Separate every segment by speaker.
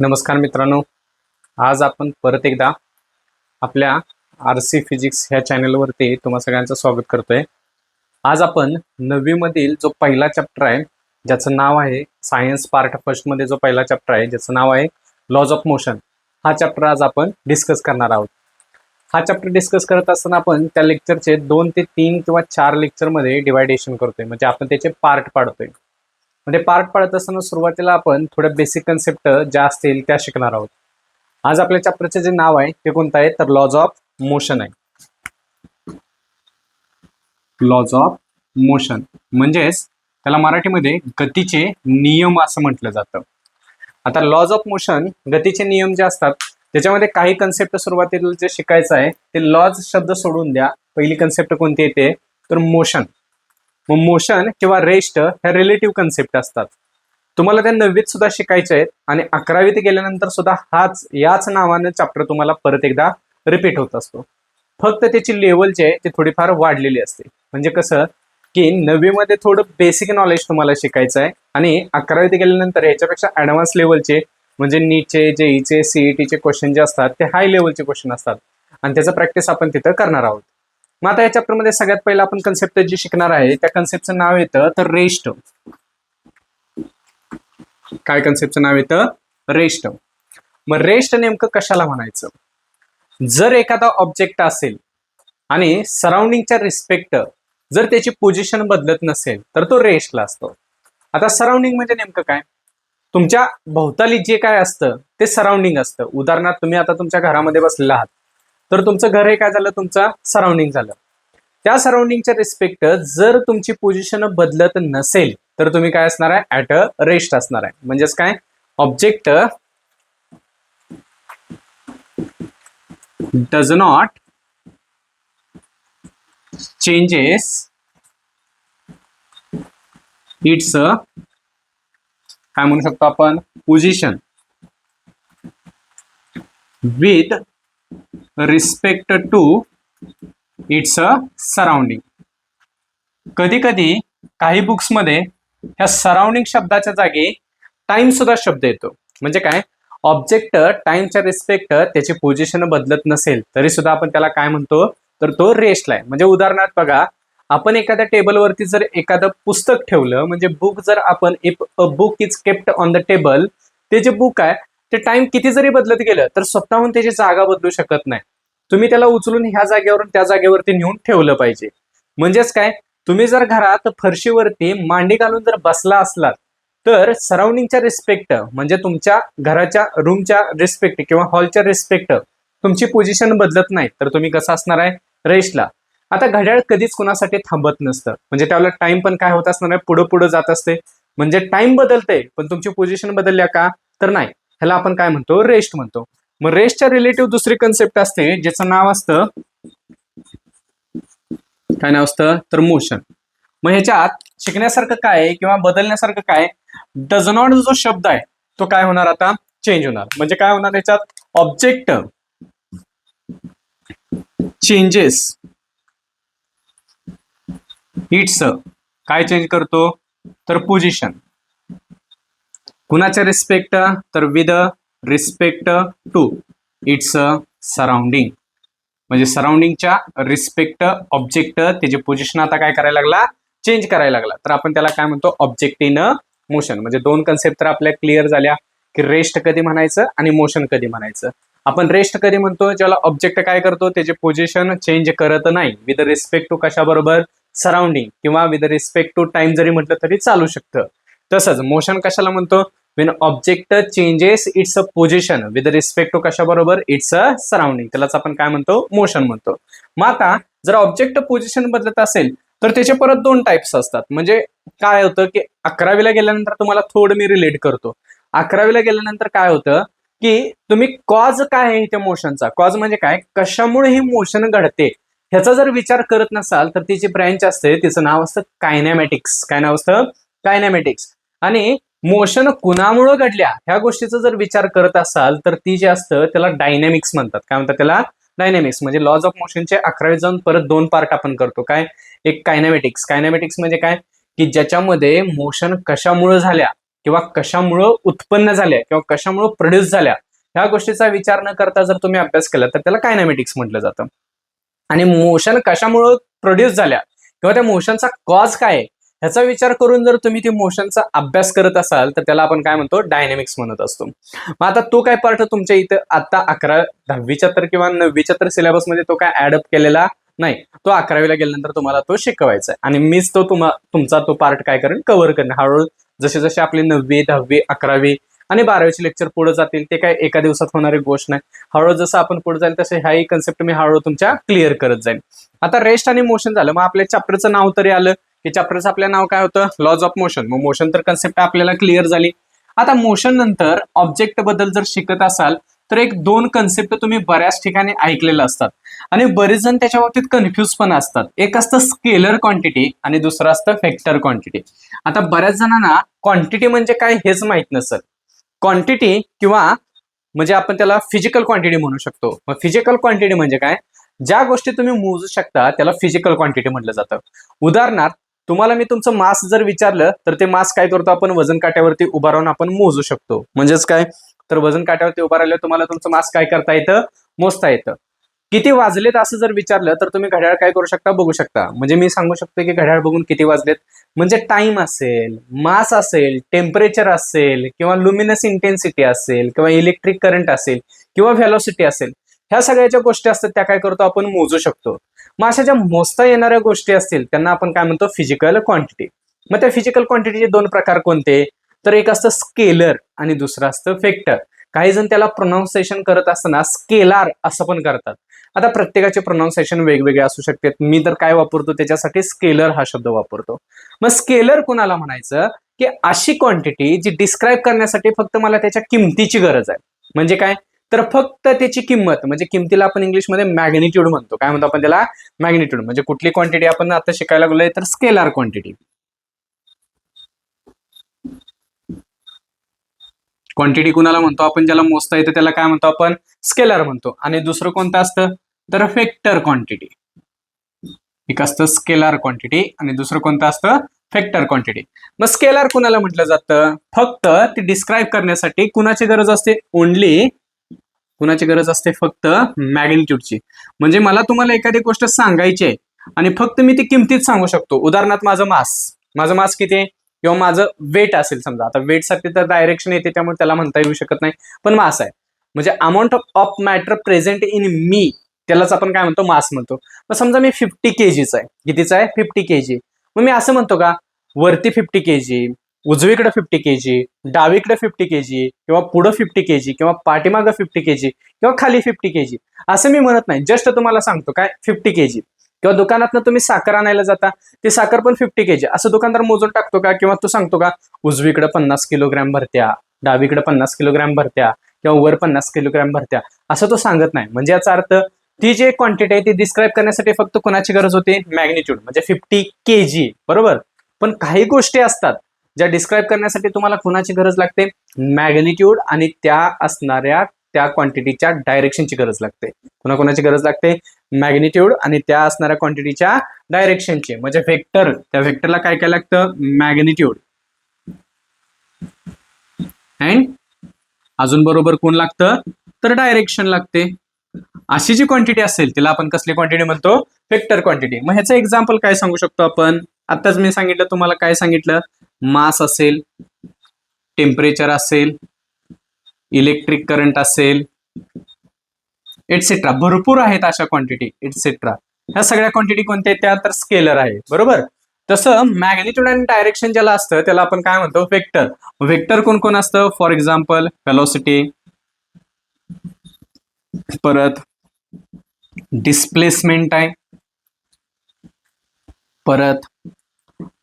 Speaker 1: नमस्कार मित्रांनो. आज आपण परत एकदा आपल्या आर सी फिजिक्स ह्या चॅनलवरती तुम्हा सगळ्यांचं स्वागत करतोय. आज आपण नववीमधील जो पहिला चॅप्टर आहे ज्याचं नाव आहे सायन्स पार्ट फर्स्टमध्ये जो पहिला चॅप्टर आहे ज्याचं नाव आहे लॉज ऑफ मोशन हा चॅप्टर आज आपण डिस्कस करणार आहोत. हा चॅप्टर डिस्कस करत असताना आपण त्या लेक्चरचे दोन ते तीन किंवा चार लेक्चरमध्ये डिवायडेशन करतोय. म्हणजे आपण त्याचे पार्ट पाडतोय. म्हणजे पार्ट पाडत असताना सुरुवातीला आपण थोड्या बेसिक कन्सेप्ट ज्या असतील त्या शिकणार आहोत. आज आपल्या चॅप्टरचे जे नाव आहे ते कोणतं आहे? तर लॉज ऑफ मोशन आहे. लॉज ऑफ मोशन म्हणजेच त्याला मराठीमध्ये गतीचे नियम असं म्हटलं जातं. आता लॉज ऑफ मोशन गतीचे नियम जे असतात त्याच्यामध्ये काही कन्सेप्ट सुरुवातीला जे शिकायचं आहे ते लॉज शब्द सोडून द्या. पहिली कन्सेप्ट कोणती येते तर मोशन मग मोशन किंवा रेस्ट ह्या रिलेटिव्ह कन्सेप्ट असतात. तुम्हाला त्या नववीत सुद्धा शिकायचे आहेत आणि अकरावीत गेल्यानंतर सुद्धा हाच याच नावानं चॅप्टर तुम्हाला परत एकदा रिपीट होत असतो. फक्त त्याची लेवल जे आहे ती थोडीफार वाढलेली असते. म्हणजे कसं की नववीमध्ये थोडं बेसिक नॉलेज तुम्हाला शिकायचं आहे आणि अकरावीत गेल्यानंतर याच्यापेक्षा ॲडव्हान्स लेवलचे म्हणजे नीटचे जेईचे सीईटीचे क्वेश्चन जे असतात ते हाय लेवलचे क्वेश्चन असतात. आणि त्याचं प्रॅक्टिस आपण तिथं करणार आहोत. मग आता या चॅप्टरमध्ये सगळ्यात पहिला आपण कन्सेप्ट जी शिकणार आहे त्या कन्सेप्टचं नाव येतं तर रेस्ट काय कन्सेप्टचं नाव येतं? रेस्ट मग रेस्ट नेमकं कशाला म्हणायचं? जर एखादा ऑब्जेक्ट असेल आणि सराउंडिंगच्या रिस्पेक्ट जर त्याची पोझिशन बदलत नसेल तर तो रेस्टला असतो. आता सराउंडिंग म्हणजे नेमकं काय? तुमच्या भोवताली जे काय असतं ते सराउंडिंग असतं. उदाहरणार्थ तुम्ही आता तुमच्या घरामध्ये बसलेला आहात तर तुमचं घर हे काय झालं? तुमचं सराउंडिंग झालं. त्या सराउंडिंगच्या रिस्पेक्ट जर तुमची पोझिशन बदलत नसेल तर तुम्ही काय असणार आहे? ऍट अ रेस्ट असणार आहे. म्हणजेच काय? Object does not changes its काय म्हणू शकतो आपण? Position with respect to its a surrounding कधी कधी काही बुक्समध्ये ह्या सराउंडिंग शब्दाच्या जागी टाइम सुद्धा शब्द येतो. म्हणजे काय? ऑब्जेक्ट टाइमच्या रिस्पेक्ट त्याची पोझिशन बदलत नसेल तरी सुद्धा आपण त्याला काय म्हणतो? तर तो रेस्टला आहे म्हणजे उदाहरणार्थ बघा आपण एखाद्या टेबलवरती जर एखादं पुस्तक ठेवलं म्हणजे बुक जर आपण if a book is kept on the table ते जे बुक आहे ते टाइम किती जरी बदलत गेलं तर स्वतःहून त्याची जागा बदलू शकत नाही. तुम्ही त्याला उचलून ह्या जागेवरून त्या जागेवरती नेऊन ठेवलं पाहिजे. म्हणजेच काय? तुम्ही जर घरात फरशीवरती मांडी घालून जर बसला असलात तर सराउंडिंगच्या रिस्पेक्ट म्हणजे तुमच्या घराच्या रूमच्या रिस्पेक्ट किंवा हॉलच्या रिस्पेक्ट तुमची पोझिशन बदलत नाही. तर तुम्ही कसं असणार आहे? रेशला आता घड्याळ कधीच कुणासाठी थांबत नसतं. म्हणजे त्यावेळेला टाइम पण काय होत असणार आहे? पुढं पुढं जात असते. म्हणजे टाइम बदलते पण तुमची पोझिशन बदलल्या का? तर नाही. ह्याला आपण काय म्हणतो? रेस्ट म्हणतो. मग रेस्टच्या रिलेटिव्ह दुसरी कन्सेप्ट असते ज्याचं नाव असतं काय नाव असतं? तर मोशन मग ह्याच्यात शिकण्यासारखं काय आहे किंवा बदलण्यासारखं काय डज नॉट जो शब्द आहे तो काय होणार आता? चेंज होणार. म्हणजे काय होणार याच्यात ऑब्जेक्ट चेंजेस इट्स काय चेंज करतो? तर पोझिशन कुणाच्या रिस्पेक्ट तर with respect to its surrounding म्हणजे सराउंडिंगच्या रिस्पेक्ट ऑब्जेक्ट त्याची पोझिशन आता काय करायला लागला? चेंज करायला लागला. तर आपण त्याला काय म्हणतो? ऑब्जेक्ट इन मोशन म्हणजे दोन कन्सेप्ट तर आपल्या क्लिअर झाल्या. की रेस्ट कधी म्हणायचं आणि मोशन कधी म्हणायचं. आपण रेस्ट कधी म्हणतो? ज्याला ऑब्जेक्ट काय करतो? त्याचे पोझिशन चेंज करत नाही. विथ रिस्पेक्ट टू कशाबरोबर? सराउंडिंग किंवा विथ रिस्पेक्ट टू टाइम जरी म्हटलं तरी चालू शकतं. तसंच मोशन कशाला म्हणतो? When object changes its a position with respect to कशाबरोबर its a surrounding त्यालाच आपण काय म्हणतो? मोशन म्हणतो. मग आता जर ऑब्जेक्ट पोझिशन बदलत असेल तर त्याचे परत दोन टाइप्स असतात. म्हणजे काय होतं की अकरावीला गेल्यानंतर तुम्हाला थोडं मी रिलेट करतो. अकरावीला गेल्यानंतर काय होतं की तुम्ही कॉज काय आहे त्या मोशनचा कॉज म्हणजे काय? कशामुळे ही मोशन घडते? ह्याचा जर विचार करत नसाल तर तिची ब्रँच असते. तिचं नाव असतं कायनॅमॅटिक्स काय नाव असतं? कायनॅमॅटिक्स आणि मोशन कुणामुळं घडल्या? ह्या गोष्टीचा जर विचार करत असाल तर ती जे असतं त्याला डायनॅमिक्स म्हणतात. काय म्हणतात त्याला? डायनॅमिक्स म्हणजे लॉज ऑफ मोशनचे अकरावी जाऊन परत दोन पार्ट आपण करतो. काय? एक कायनॅमॅटिक्स कायनॅमॅटिक्स म्हणजे काय? की ज्याच्यामध्ये मोशन कशामुळे झाल्या किंवा कशामुळं उत्पन्न झाल्या किंवा कशामुळं प्रोड्यूस झाल्या ह्या गोष्टीचा विचार न करता जर तुम्ही अभ्यास केला तर त्याला कायनॅमेटिक्स म्हटलं जातं. आणि मोशन कशामुळं प्रोड्यूस झाल्या किंवा त्या मोशनचा कॉज काय आहे? ह्याचा विचार करून जर तुम्ही ते मोशनचा अभ्यास करत असाल तर त्याला आपण काय म्हणतो? डायनेमिक्स म्हणत असतो. मग आता तो काय पार्ट तुमच्या इथं आता अकरा दहावीच्या तर किंवा नववीच्या तर सिलेबसमध्ये तो काय ऍडअप केलेला नाही. तो अकरावीला गेल्यानंतर तुम्हाला तो शिकवायचा आहे. आणि मीच तो तुम्हा तुमचा तो पार्ट काय करेन? कव्हर करेन. हळूहळू जसे जसे आपली नववी दहावी अकरावी आणि बारावीचे लेक्चर पुढे जातील ते काय एका दिवसात होणारी गोष्ट नाही. हळूहळू जसं आपण पुढे जाईल तसे ह्याही कन्सेप्ट मी हळूहळू तुमच्या क्लिअर करत जाईल आता रेस्ट आणि मोशन झालं. मग आपल्या चॅप्टरचं नाव तरी आलं. की चॅप्टरचं आपलं नाव काय होतं? लॉज ऑफ मोशन मग मोशन तर कन्सेप्ट आपल्याला क्लिअर झाली. आता मोशन नंतर ऑब्जेक्टबद्दल जर शिकत असाल तर एक दोन कन्सेप्ट तुम्ही बऱ्याच ठिकाणी ऐकलेले असतात. आणि बरेच जण त्याच्या बाबतीत कन्फ्युज पण असतात. एक असतं स्केलर क्वांटिटी आणि दुसरं असतं फॅक्टर क्वांटिटी आता बऱ्याच जणांना क्वांटिटी म्हणजे काय हेच माहीत नसेल. क्वांटिटी किंवा म्हणजे आपण त्याला फिजिकल क्वांटिटी म्हणू शकतो. मग फिजिकल क्वांटिटी म्हणजे काय? ज्या गोष्टी तुम्ही मोजू शकता त्याला फिजिकल क्वांटिटी म्हटलं जातं. उदाहरणार्थ तुम्हाला मी तुमचं मास जर विचारलं तर ते मास काय करतो आपण? वजन काट्यावरती उभा राहून आपण मोजू शकतो. म्हणजेच काय? तर वजन काट्यावरती उभा राहिलं तुम्हाला तुमचं मास काय करता येतं? मोजता येतं. किती वाजलेत असं जर विचारलं तर तुम्ही घड्याळ काय करू शकता? बघू शकता. म्हणजे मी सांगू शकतो की घड्याळ बघून किती वाजलेत? म्हणजे टाइम असेल मास असेल टेम्परेचर असेल किंवा लुमिनस इंटेन्सिटी असेल किंवा इलेक्ट्रिक करंट असेल किंवा व्हॅलोसिटी असेल. ह्या सगळ्या ज्या गोष्टी असतात त्या काय करतो आपण? मोजू शकतो. मग अशा ज्या मोजता येणाऱ्या गोष्टी असतील त्यांना आपण काय म्हणतो? फिजिकल क्वांटिटी मग त्या फिजिकल क्वांटिटीचे दोन प्रकार कोणते? तर एक असतं स्केलर आणि दुसरं असतं फेक्टर काही जण त्याला प्रोनाऊन्सिएशन करत असताना स्केलार असं पण करतात. आता प्रत्येकाचे प्रोनाऊन्सिएशन वेगवेगळे असू शकतात. मी तर काय वापरतो? त्याच्यासाठी स्केलर हा शब्द वापरतो. मग स्केलर कोणाला म्हणायचं? की अशी क्वांटिटी जी डिस्क्राईब करण्यासाठी फक्त मला त्याच्या किमतीची गरज आहे. म्हणजे काय? तर फक्त त्याची किंमत म्हणजे किमतीला आपण इंग्लिशमध्ये मॅग्निट्यूड म्हणतो. काय म्हणतो आपण त्याला? मॅग्निट्यूड म्हणजे कुठली क्वांटिटी आपण आता शिकायला गेलोय तर स्केलार क्वांटिटी क्वांटिटी कुणाला म्हणतो आपण? ज्याला मोजता येतं त्याला काय म्हणतो आपण? स्केलर म्हणतो. आणि दुसरं कोणतं असतं? तर फेक्टर क्वांटिटी एक असतं स्केलार क्वांटिटी आणि दुसरं कोणतं असतं? फेक्टर क्वांटिटी मग स्केलार कुणाला म्हटलं जातं? फक्त ती डिस्क्राईब करण्यासाठी कुणाची गरज असते? ओनली कुणाची गरज असते? फक्त मॅग्निट्यूडची. म्हणजे मला तुम्हाला एखादी गोष्ट सांगायची आहे आणि फक्त मी ती किमतीत सांगू शकतो. उदाहरणार्थ माझं मास. माझं मास किती आहे? किंवा माझं वेट असेल समजा. आता वेटसाठी तर डायरेक्शन येते त्यामुळे त्याला म्हणता येऊ शकत नाही. पण मास आहे. म्हणजे amount of matter present in मी त्यालाच आपण काय म्हणतो? मास म्हणतो. मग समजा मी फिफ्टी के जीचा आहे. कितीचा आहे? फिफ्टी के जी मग मी असं म्हणतो का? वरती फिफ्टी के जी उजवीकडे फिफ्टी के जी डावीकडे फिफ्टी के जी किंवा पुढं फिफ्टी के जी किंवा पाठीमागं फिफ्टी के जी किंवा खाली फिफ्टी के जी असं मी म्हणत नाही. जस्ट तुम्हाला सांगतो काय? फिफ्टी के जी किंवा दुकानातनं तुम्ही साखर आणायला जाता ती साखर पण फिफ्टी के जी असं दुकानदार मोजून टाकतो का? किंवा तू सांगतो का? उजवीकडे पन्नास किलोग्रॅम भरत्या डावीकडे पन्नास किलोग्रॅम भरत्या किंवा वर पन्नास किलोग्रॅम भरत्या. असं तो सांगत नाही. म्हणजे याचा अर्थ ती जी क्वांटिटी आहे ती डिस्क्राईब करण्यासाठी फक्त कोणाची गरज होती? मॅग्निट्यूड म्हणजे फिफ्टी के जी बरोबर? पण काही गोष्टी असतात ज्या डिस्क्राईब करण्यासाठी तुम्हाला कुणाची गरज लागते? मॅग्निट्यूड आणि त्या असणाऱ्या त्या क्वांटिटीच्या डायरेक्शनची गरज लागते. पुन्हा कोणाची गरज लागते? मॅग्निट्यूड आणि त्या असणाऱ्या क्वांटिटीच्या डायरेक्शनची म्हणजे व्हेक्टर त्या व्हेक्टरला काय काय लागतं? मॅग्निट्यूड अँड अजून बरोबर कोण लागतं? तर डायरेक्शन लागते. अशी जी क्वांटिटी असेल तिला आपण कसली क्वांटिटी म्हणतो? व्हेक्टर क्वांटिटी मग ह्याचं एक्झाम्पल काय सांगू शकतो आपण? आताच मी सांगितलं तुम्हाला काय सांगितलं? मास असेल टेम्परेचर असेल इलेक्ट्रिक करंट असेल एटसेट्रा भरपूर आहेत अशा क्वांटिटी एटसेट्रा ह्या सगळ्या क्वांटिटी कोणत्या आहेत? त्या तर स्केलर आहे. बरोबर? तसं मॅग्नेट्यूड आणि डायरेक्शन ज्याला असतं त्याला आपण काय म्हणतो? व्हेक्टर व्हेक्टर कोण कोण असतं? फॉर एक्झाम्पल वेलॉसिटी परत डिस्प्लेसमेंट आहे परत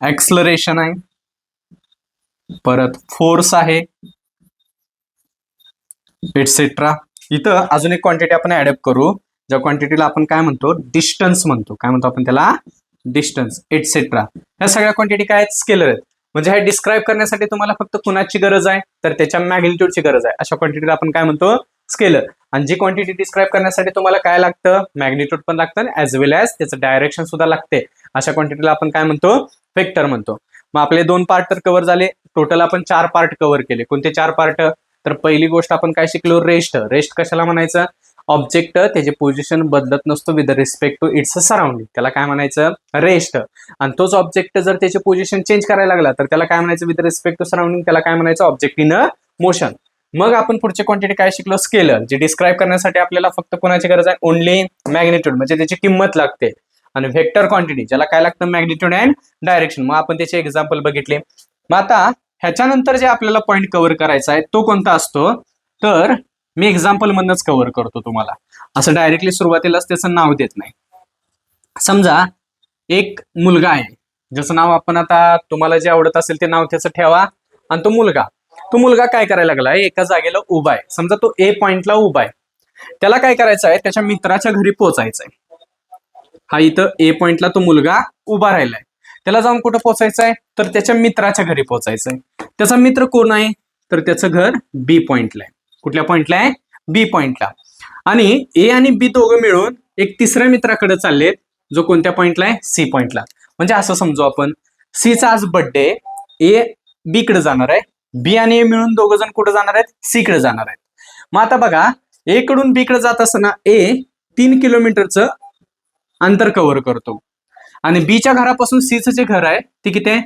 Speaker 1: ऍक्सलरेशन आहे. परत फोर्स आहे. एटसेट्रा इथं अजून एक क्वांटिटी आपण ऍडअप करू. ज्या क्वांटिटीला आपण काय म्हणतो? डिस्टन्स म्हणतो. काय म्हणतो आपण त्याला? डिस्टन्स एटसेट्रा ह्या सगळ्या क्वांटिटी काय आहेत? स्केलर आहेत. म्हणजे हे डिस्क्राईब करण्यासाठी तुम्हाला फक्त कुणाची गरज आहे? तर त्याच्या मॅग्निट्यूडची गरज आहे. अशा क्वांटिटीला आपण काय म्हणतो? स्केलर आणि जी क्वांटिटी डिस्क्राईब करण्यासाठी तुम्हाला काय लागतं? मॅग्निट्यूड पण लागतं ऍज वेल ॲज त्याचं डायरेक्शन सुद्धा लागते. अशा क्वांटिटीला आपण काय म्हणतो? वेक्टर म्हणतो. मग आपले दोन पार्ट तर कव्हर झाले. टोटल आपण चार पार्ट कव्हर केले. कोणते चार पार्ट तर पहिली गोष्ट आपण काय शिकलो? रेस्ट रेस्ट कशाला म्हणायचं? ऑब्जेक्ट त्याचे पोझिशन बदलत नसतो with respect to its a surrounding त्याला काय म्हणायचं? रेस्ट आणि तोच ऑब्जेक्ट जर त्याचे पोझिशन चेंज करायला लागला तर त्याला काय म्हणायचं? विथ रिस्पेक्ट टू सराउंडिंग त्याला काय म्हणायचं? ऑब्जेक्ट इन मोशन मग आपण पुढचे क्वांटिटी काय शिकलो? स्केलर जे डिस्क्राईब करण्यासाठी आपल्याला फक्त कोणाची गरज आहे? ओनली मॅग्नेट्यूड म्हणजे त्याची किंमत लागते. आणि व्हेक्टर क्वांटिटी ज्याला काय लागतं? मॅग्नेट्यूड अँड डायरेक्शन मग आपण त्याचे एक्झाम्पल बघितले. मग आता ह्याच्यानंतर जे आपल्याला पॉईंट कव्हर करायचा आहे तो कोणता असतो? तर मी एक्झाम्पल मधनच कव्हर करतो तुम्हाला. असं डायरेक्टली सुरुवातीलाच त्याचं नाव देत नाही. समजा एक मुलगा आहे. ज्याचं नाव आपण आता तुम्हाला जे आवडत असेल ते नाव त्याचं ठेवा आणि तो मुलगा. तो मुलगा काय करायला लागला? एका जागेला उभा आहे. समजा तो ए पॉइंटला उभा आहे. त्याला काय करायचं आहे? त्याच्या मित्राच्या घरी पोहोचायचं आहे. हा इथं ए पॉइंटला तो मुलगा उभा राहिलाय. त्याला जाऊन कुठं पोहोचायचं आहे तर त्याच्या मित्राच्या घरी पोहोचायचं आहे त्याचा मित्र कोण आहे? तर त्याचं घर बी पॉइंटला आहे. कुठल्या पॉइंटला आहे? बी पॉइंटला आणि ए आणि बी दोघं मिळून एक तिसऱ्या मित्राकडे चाललेत जो कोणत्या पॉइंटला आहे? सी पॉइंटला म्हणजे असं समजू आपण. सीचा आज बर्थडे ए बी कडे जाणार आहे. बी आणि ए मिळून दोघ जण कुठे जाणार आहेत? सी कडे जाणार आहेत. मग आता बघा ए कडून बी कडे जात असताना ए तीन किलोमीटरचं अंतर कव्हर करतो. आणि बीच्या घरापासून सीचं जे घर आहे ते किती आहे?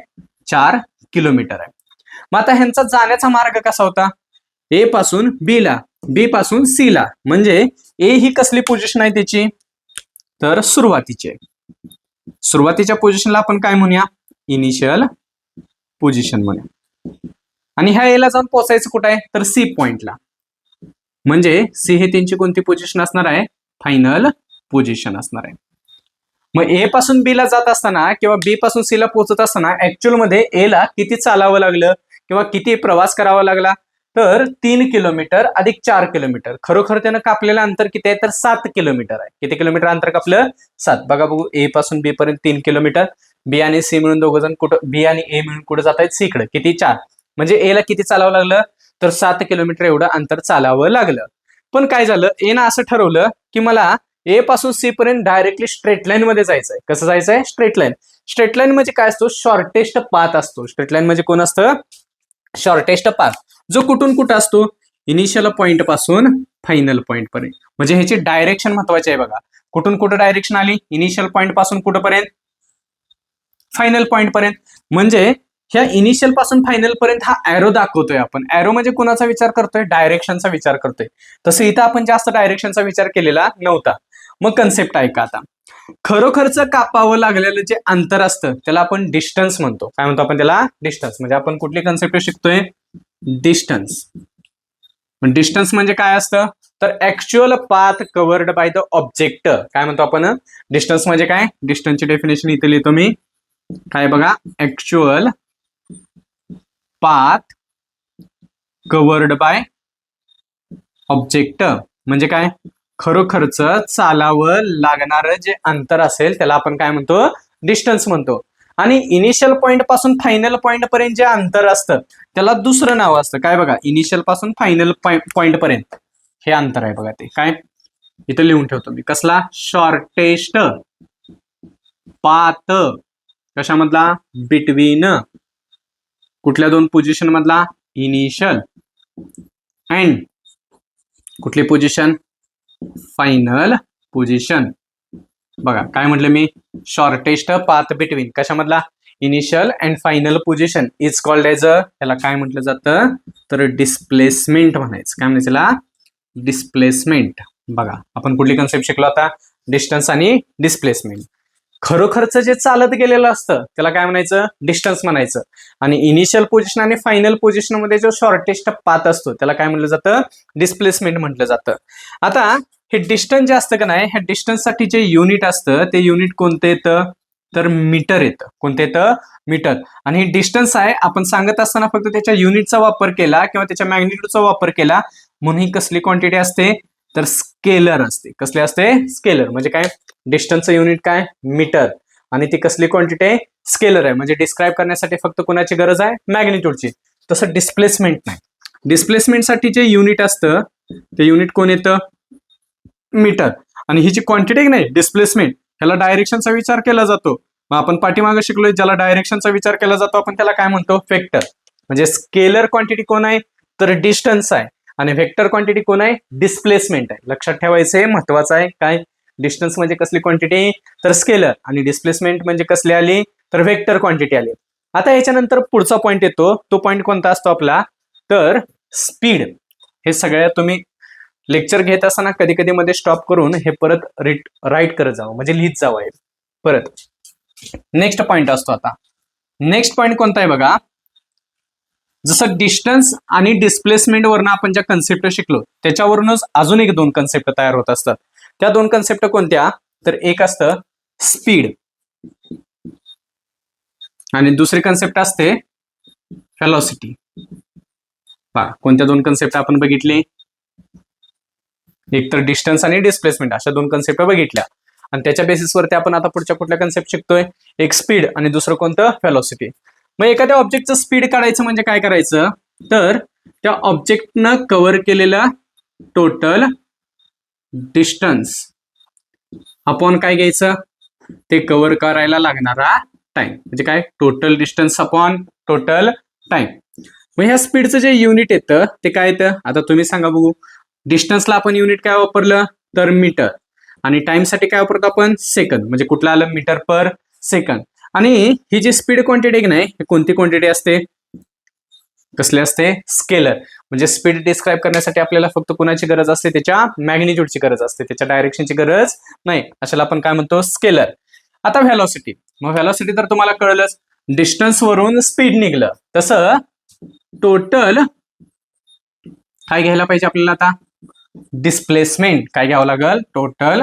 Speaker 1: चार किलोमीटर आहे. मग आता ह्यांचा जाण्याचा मार्ग कसा होता? ए पासून बी ला बी पासून सी ला. म्हणजे ए ही कसली पोझिशन आहे त्याची? तर सुरुवातीची आहे. सुरुवातीच्या पोझिशनला आपण काय म्हणूया? इनिशियल पोझिशन म्हणूया. आणि ह्या एला जाऊन पोचायचं कुठं आहे? तर सी पॉइंटला म्हणजे सी हे त्यांची कोणती पोझिशन असणार आहे? फायनल पोझिशन असणार आहे. मग ए पासून बी ला जात असताना किंवा बी पासून सी ला पोहोचत असताना ऍक्च्युअलमध्ये ए ला किती चालावं लागलं? किंवा किती प्रवास करावा लागला? तर तीन किलोमीटर अधिक चार किलोमीटर. खरोखर त्यानं कापलेलं अंतर किती आहे? तर सात किलोमीटर आहे. किती किलोमीटर अंतर कापलं? सात. बघा बघू. ए पासून बी पर्यंत तीन किलोमीटर. बी आणि सी मिळून दोघ जण कुठं? बी आणि ए मिळून कुठं जात आहेत? सीकडे किती? चार. म्हणजे ए ला किती चालावं लागलं? तर सात किलोमीटर एवढं अंतर चालावं लागलं. पण काय झालं? ए ना असं ठरवलं की मला ए पासून सी पर्यंत डायरेक्टली स्ट्रेट लाईन मध्ये जायचंय. कसं जायचंय? स्ट्रेट लाईन स्ट्रेट लाईन म्हणजे काय असतो? शॉर्टेस्ट पाथ असतो. स्ट्रेट लाईन म्हणजे कोण असतं? शॉर्टेस्ट पाथ जो कुठून कुठं असतो? इनिशियल पॉइंटपासून फायनल पॉइंट पर्यंत. म्हणजे ह्याची डायरेक्शन महत्वाची आहे बघा. कुठून कुठं डायरेक्शन आली? इनिशियल पॉइंटपासून कुठंपर्यंत फायनल पॉइंट पर्यंत. म्हणजे ह्या इनिशियलपासून फायनल पर्यंत हा ऍरो दाखवतोय आपण. ऍरो म्हणजे कुणाचा विचार करतोय? डायरेक्शनचा विचार करतोय. तसं इथं आपण जास्त डायरेक्शनचा विचार केलेला नव्हता. मग कन्सेप्ट ऐका आता? खरोखरच कापावं लागलेलं जे अंतर असतं त्याला आपण डिस्टन्स म्हणतो. काय म्हणतो आपण त्याला? डिस्टन्स म्हणजे आपण कुठली कन्सेप्ट शिकतोय? डिस्टन्स डिस्टन्स म्हणजे काय असतं? तर actual path covered by the object काय म्हणतो आपण? डिस्टन्स म्हणजे काय? डिस्टन्सची डेफिनेशन इथे लिहितो मी. काय बघा? Actual path covered by object म्हणजे काय? खरोखरच चालावं लागणारं जे अंतर असेल त्याला आपण काय म्हणतो? डिस्टन्स म्हणतो. आणि इनिशियल पॉईंटपासून फायनल पॉईंट पर्यंत जे अंतर असतं त्याला दुसरं नाव असतं. काय बघा? इनिशियलपासून फायनल पॉइंट पर्यंत. हे अंतर आहे बघा ते. काय? इथं लिहून ठेवतो मी. कसला? शॉर्टेस्ट पात कशामधला? बिटवीन कुठल्या दोन पोझिशन मधला? इनिशियल अँड कुठली पोझिशन फायनल पोझिशन बघा काय म्हटलं मी? Shortest path between कशामधला? Initial and final position is called as a त्याला काय म्हटलं जातं? तर डिस्प्लेसमेंट म्हणायचं. काय म्हणायचं त्याला? डिस्प्लेसमेंट बघा आपण कुठली कन्सेप्ट शिकलो आता? डिस्टन्स आणि डिस्प्लेसमेंट खरोखरचं जे चालत गेलेलं असतं त्याला काय म्हणायचं? डिस्टन्स म्हणायचं. आणि इनिशियल पोझिशन आणि फायनल पोझिशनमध्ये जो शॉर्टेस्ट पाथ असतो त्याला काय म्हटलं जातं? डिस्प्लेसमेंट म्हटलं जातं. आता हे डिस्टन्स जे असतं का नाही ह्या डिस्टन्ससाठी जे युनिट असतं ते युनिट कोणतं येतं? तर मीटर येतं. कोणतं येतं? मीटर आणि हे डिस्टन्स आहे आपण सांगत असताना फक्त त्याच्या युनिटचा वापर केला किंवा त्याच्या मॅग्नेट्यूडचा वापर केला म्हणून ही कसली क्वांटिटी असते? तर स्केलर असते. कसले असते? स्केलर. म्हणजे काय? डिस्टन्सचं युनिट काय? मीटर. आणि ती कसली क्वांटिटी आहे? स्केलर आहे. म्हणजे डिस्क्राईब करण्यासाठी फक्त कोणाची गरज आहे? मॅग्निट्यूडची. तसं डिस्प्लेसमेंट नाही. डिस्प्लेसमेंटसाठी जे युनिट असतं ते युनिट कोण येतं? मीटर. आणि ही जी क्वांटिटी नाही? डिस्प्लेसमेंट. ह्याला डायरेक्शनचा विचार केला जातो. मग आपण पाठीमागे शिकलोय ज्याला डायरेक्शनचा विचार केला जातो आपण त्याला काय म्हणतो? फेक्टर म्हणजे स्केलर क्वांटिटी कोण आहे? तर डिस्टन्स आहे. आणि व्हेक्टर क्वांटिटी कोण आहे? डिस्प्लेसमेंट आहे. लक्षात ठेवायचं आहे महत्वाचं आहे. काय? डिस्टन्स म्हणजे कसली क्वांटिटी तर स्केलर आणि डिस्प्लेसमेंट म्हणजे कसली आली? तर व्हेक्टर क्वांटिटी आली. आता याच्यानंतर पुढचा पॉईंट येतो. तो पॉईंट कोणता असतो आपला? तर स्पीड हे सगळ्या तुम्ही लेक्चर घेत असताना कधी कधी मध्ये स्टॉप करून हे परत रिट राईट करत जावं. म्हणजे लिहित जावं आहे परत. नेक्स्ट पॉईंट असतो आता. नेक्स्ट पॉईंट कोणता आहे बघा? जसं डिस्टन्स आणि डिस्प्लेसमेंट वरनं आपण ज्या कन्सेप्ट शिकलो त्याच्यावरूनच अजून एक दोन कन्सेप्ट तयार होत असतात. त्या दोन कन्सेप्ट कोणत्या? तर एक असतं स्पीड आणि दुसरी कन्सेप्ट असते व्हॅलॉसिटी पहा कोणत्या दोन कन्सेप्ट आपण बघितले? एक तर डिस्टन्स आणि डिस्प्लेसमेंट अशा दोन कन्सेप्ट बघितल्या. आणि त्याच्या बेसिसवरती आपण आता पुढच्या कुठल्या कन्सेप्ट शिकतोय? एक स्पीड आणि दुसरं कोणतं? व्हॅलॉसिटी मग एखाद्या ऑब्जेक्टचं स्पीड काढायचं म्हणजे काय करायचं? तर त्या ऑब्जेक्टनं कव्हर केलेलं टोटल डिस्टन्स अपॉन काय घ्यायचं? ते कव्हर करायला लागणारा टाइम म्हणजे काय? Total distance upon total time मग ह्या स्पीडचं जे युनिट येतं ते काय येतं? आता तुम्ही सांगा बघू. डिस्टन्सला आपण युनिट काय वापरलं? तर मीटर आणि टाइमसाठी काय वापरतो आपण? सेकंद म्हणजे कुठलं आलं? मीटर पर सेकंद आणि ही जी स्पीड क्वांटिटी आहे की नाही ही कोणती क्वांटिटी असते? कसली असते? स्केलर म्हणजे स्पीड डिस्क्राईब करण्यासाठी आपल्याला फक्त कोणाची गरज असते? त्याच्या मॅग्निट्यूडची गरज असते. त्याच्या डायरेक्शनची गरज नाही. अशाला आपण काय म्हणतो? स्केलर आता व्हॅलॉसिटी मग व्हॅलॉसिटी तर तुम्हाला कळलंच. डिस्टन्स वरून स्पीड निघलं. तसं टोटल काय घ्यायला पाहिजे आपल्याला आता? डिस्प्लेसमेंट काय घ्यावं लागेल? टोटल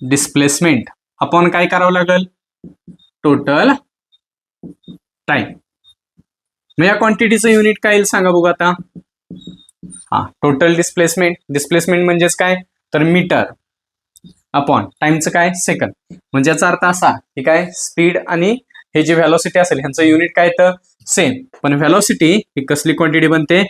Speaker 1: डिस्प्लेसमेंट आपण काय करावं लागेल? टोटल टाइम मग या क्वांटिटीचं युनिट काय येईल सांगा बघू आता. हा टोटल डिस्प्लेसमेंट डिस्प्लेसमेंट म्हणजेच काय? तर मीटर अपॉन टाइमचं काय? सेकंद म्हणजे याचा अर्थ असा की काय? स्पीड आणि हे जे व्हॅलॉसिटी असेल ह्यांचं युनिट काय तर सेम पण व्हॅलॉसिटी ही कसली क्वांटिटी बनते?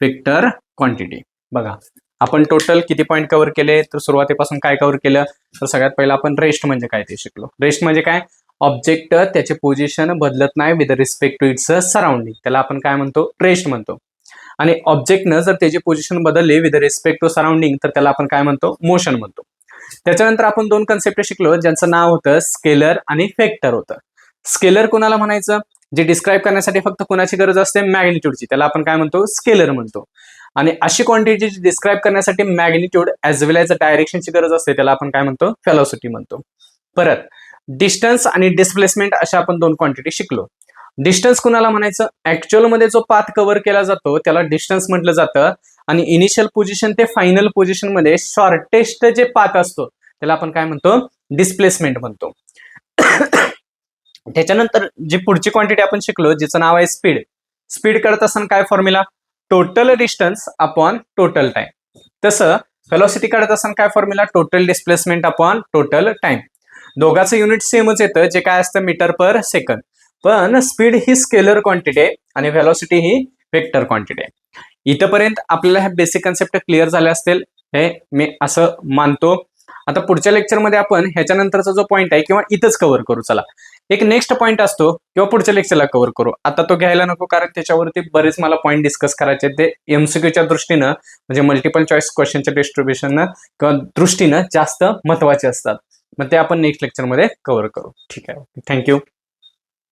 Speaker 1: वेक्टर क्वांटिटी बघा आपण टोटल किती पॉईंट कव्हर केले? तर सुरुवातीपासून काय कव्हर केलं? तर सगळ्यात पहिलं आपण रेस्ट म्हणजे काय ते शिकलो. रेस्ट म्हणजे काय? ऑब्जेक्ट त्याचे पोझिशन बदलत नाही with respect to its surrounding त्याला आपण काय म्हणतो? रेस्ट म्हणतो. आणि ऑब्जेक्टनं जर त्याची पोझिशन बदलली विथ रिस्पेक्ट टू सराउंडिंग तर त्याला आपण काय म्हणतो? मोशन म्हणतो. त्याच्यानंतर आपण दोन कन्सेप्ट शिकलो ज्यांचं नाव होतं स्केलर आणि फेक्टर होतं. स्केलर कोणाला म्हणायचं? जे डिस्क्राईब करण्यासाठी फक्त कोणाची गरज असते? मॅग्निट्यूडची त्याला आपण काय म्हणतो? स्केलर म्हणतो. आणि अशी क्वांटिटी डिस्क्राईब करण्यासाठी मॅग्निट्यूड ऍज वेल एज डायरेक्शनची गरज असते त्याला आपण काय म्हणतो? फेलॉसिटी म्हणतो. परत डिस्टन्स आणि डिस्प्लेसमेंट अशा आपण दोन क्वांटिटी शिकलो. डिस्टन्स कुणाला म्हणायचं? ऍक्च्युअलमध्ये जो पाथ कव्हर केला जातो त्याला डिस्टन्स म्हटलं जातं. आणि इनिशियल पोझिशन ते फायनल पोझिशनमध्ये शॉर्टेस्ट जे पाथ असतो त्याला आपण काय म्हणतो? डिस्प्लेसमेंट म्हणतो. त्याच्यानंतर जी पुढची क्वांटिटी आपण शिकलो जिचं नाव आहे स्पीड स्पीड करत असताना काय formula total distance upon total time तसं व्हेलॉसिटी काढत असताना काय formula total displacement upon total time दोघांचं युनिट सेमच येतं जे काय असतं मीटर पर सेकंद पण स्पीड ही स्केलर क्वांटिटी आहे आणि व्हॅलॉसिटी ही वेक्टर क्वांटिटी आहे इथंपर्यंत आपल्याला ह्या बेसिक कन्सेप्ट क्लिअर झाले असतील हे मी असं मानतो. आता पुढच्या लेक्चरमध्ये आपण ह्याच्यानंतरचा जो पॉईंट आहे किंवा इथंच कव्हर करू चला. एक नेक्स्ट पॉईंट असतो किंवा पुढच्या लेक्चरला कव्हर करू. आता तो घ्यायला नको कारण त्याच्यावरती बरेच मला पॉईंट डिस्कस करायचे ते एमसीक्यूच्या दृष्टीनं म्हणजे मल्टिपल चॉईस क्वेश्चनच्या डिस्ट्रीब्युशन किंवा दृष्टीनं जास्त महत्त्वाचे असतात. मग ते आपण नेक्स्ट लेक्चरमध्ये कव्हर करू. ठीक आहे. थँक्यू